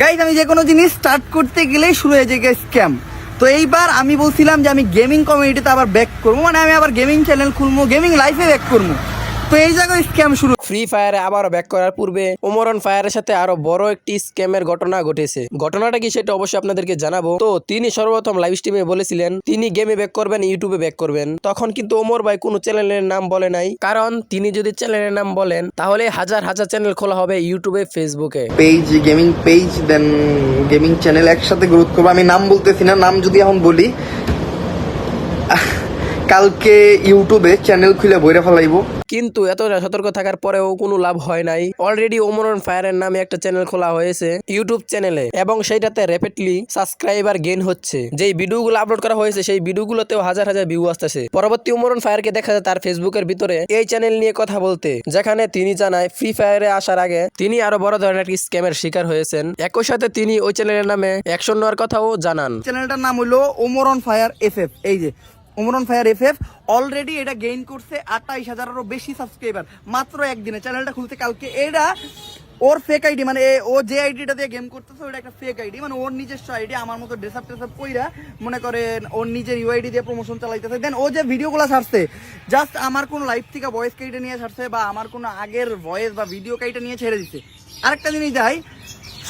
Guys আমি যে কোনো জিনিস স্টার্ট করতে গেলেই শুরু হয়ে যায় স্ক্যাম তো এইবার আমি বলছিলাম যে আমি গেমিং কমিউনিটিতে আবার ব্যাক করব মানে আমি আবার গেমিং চ্যানেল খুলবো গেমিং লাইফে ব্যাক করব। তো এই জায়গায় স্ক্যাম শুরু। ফ্রি ফায়ারে আবারও ব্যাক করার পূর্বে ওমরন ফায়ারের সাথে আরও বড় একটি স্ক্যামের ঘটনা ঘটেছে। ঘটনাটা কি সেটা অবশ্যই আপনাদেরকে জানাব। তো তিনি সর্বপ্রথম লাইভ স্ট্রিমে বলেছিলেন তিনি গেমে ব্যাক করবেন ইউটিউবে ব্যাক করবেন। তখন কিন্তু ওমর ভাই কোনো চ্যানেলের নাম বলে নাই। কারণ তিনি যদি চ্যানেলের নাম বলেন তাহলে হাজার হাজার চ্যানেল খোলা হবে ইউটিউবে ফেসবুকে page gaming page then gaming channel একসাথে গ্রোথ করব। আমি নাম বলতেছি না নাম যদি এখন বলি কালকে ইউটিউবে চ্যানেল খুলে বইরে ফেলাইবো। কিন্তু এতটা সতর্ক থাকার পরেও কোনো লাভ হয় নাই। অলরেডি ওমরন ফায়ারের নামে একটা চ্যানেল খোলা হয়েছে ইউটিউব চ্যানেলে এবং সেইটাতে র্যাপিডলি সাবস্ক্রাইবার গেইন হচ্ছে। যেই ভিডিওগুলো আপলোড করা হয়েছে সেই ভিডিওগুলোতেও হাজার হাজার ভিউ আসতেছে। পরবর্তী ওমরন ফায়ারকে দেখা যায় তার ফেসবুকের ভিতরে এই চ্যানেল নিয়ে কথা বলতে যেখানে তিনি জানায় ফ্রি ফায়ারে আসার আগে তিনি আরও বড় ধরনের একটি স্ক্যামের শিকার হয়েছেন। একই সাথে তিনি ওই চ্যানেলের নামে অ্যাকশন নেওয়ার কথাও জানান। চ্যানেলটার নাম হলো ওমরন ফায়ার এফ এফ এই যে। ওমরন ফায়ার এফ এফ অলরেডি এটা গেইন করছে আটাইশ হাজারেরও বেশি সাবস্ক্রাইবার মাত্র একদিনে চ্যানেলটা খুলতে কালকে এটা ওর ফেক আইডি মানে ও যে আইডিটা দিয়ে গেম করতেছে ওটা একটা ফেক আইডি মানে ওর নিজস্ব আইডি আমার মতো ড্রেস আপ টেস আপ কইরা মনে করেন ওর নিজের ইউ ইউআইডি দিয়ে প্রমোশন চালাইতেছে। দেন ও যে ভিডিওগুলো ছাড়ছে জাস্ট আমার কোনো লাইভ থেকে ভয়েস কেটে নিয়ে ছাড়ছে বা আমার কোনো আগের ভয়েস বা ভিডিও কেটে নিয়ে ছেড়ে দিচ্ছে আরেকটা জিনিস যাই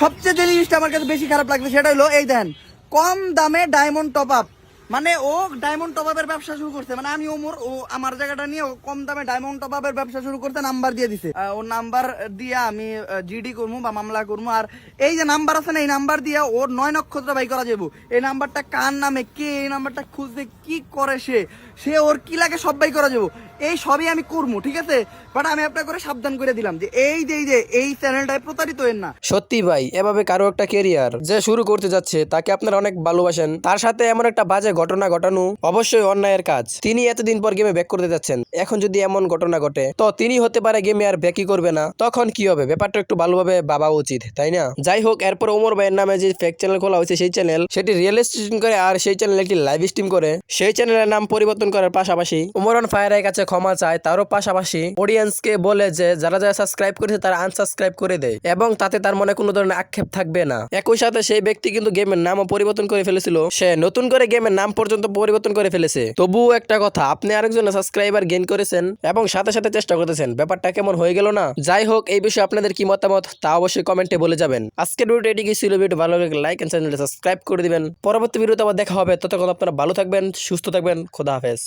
সবচেয়ে যে জিনিসটা আমার কাছে বেশি খারাপ লাগছে সেটা হলো, এই দেন কম দামে ডায়মন্ড টপ আপ মানে ও ডায়মন্ড টপ আপের ব্যবসা শুরু করছে। মানে আমি ওমর ও আমার জায়গাটা নিয়ে কম দামে ডায়মন্ড টপ আপের ব্যবসা শুরু করতে নাম্বার দিয়ে দিছে। ওর নাম্বার দিয়ে আমি জিডি করব বা মামলা করব আর এই যে নাম্বার আছে না, এই নাম্বার দিয়ে ওর নয় নক্ষত্র বাই করা যাব এই নাম্বারটা কার নামে, কে এই নাম্বারটা খুঁজতে কি করে সে? সে ওর কি লাগে সব বাই করা যাব এই সবই আমি করব ঠিক আছে? বাট আমি আপনার করে সাবধান করে দিলাম যে এই যে এই যে, এই চ্যানেলটায় প্রতারিত হেন না। সত্যি ভাই, এভাবে কারও একটা কেরিয়ার যে শুরু করতে যাচ্ছে, তাকে আপনারা অনেক ভালোবাসেন। তার সাথে এমন একটা বাজে ঘটনা ঘটানো, অবশ্যই অন্যায়ের কাজ। তিনি এতদিন পর গেমে ব্যাক করতে যাচ্ছেন। এখন যদি এমন ঘটনা ঘটে, তো তিনি হতে পারে গেমে আর ব্যাকই করবে না। তখন কি হবে? ব্যাপারটা একটু ভালোভাবে ভাবা উচিত, তাই না? যাই হোক, এরপর ওমর ভাইয়ের নামে যে ফেক চ্যানেল খোলা হয়েছে সেই চ্যানেল সেটি রিয়েল স্ট্রিম করে আর সেই চ্যানেল একটি লাইভ স্ট্রিম করে। সেই চ্যানেলের নাম পরিবর্তন করার পাশাপাশি উমরন ফায়ারের কাছে ক্ষমা চায়। তারও পাশাপাশি অডিয়েন্সকে বলে যে, যারা যারা সাবস্ক্রাইব করেছে তারা আনসাবস্ক্রাইব করে দেয় এবং তাতে তার মনে কোনো ধরনের আক্ষেপ থাকবে না। একই সাথে সেই ব্যক্তি কিন্তু গেমের নামও পরিবর্তন করে ফেলেছিল। সে নতুন করে গেমের নাম পর্যন্ত পরিবর্তন করে ফেলেছে। তবুও একটা কথা, আপনি আরেকজনের সাবস্ক্রাইবার গেইন করেছেন এবং সাথে সাথে চেষ্টা করতেছেন। ব্যাপারটা কেমন হয়ে গেল না? যাই হোক, এই বিষয়ে আপনাদের কি মতামত তা অবশ্যই কমেন্টে বলে যাবেন। আজকের ভিডিওটা এটি ছিল। ভিডিও ভালো লাগলে লাইক এন্ড চ্যানেলটা সাবস্ক্রাইব করে দিবেন। পরবর্তী ভিডিওতে আবার দেখা হবে। ততক্ষণ আপনারা ভালো থাকবেন, সুস্থ থাকবেন। খোদা হাফেজ।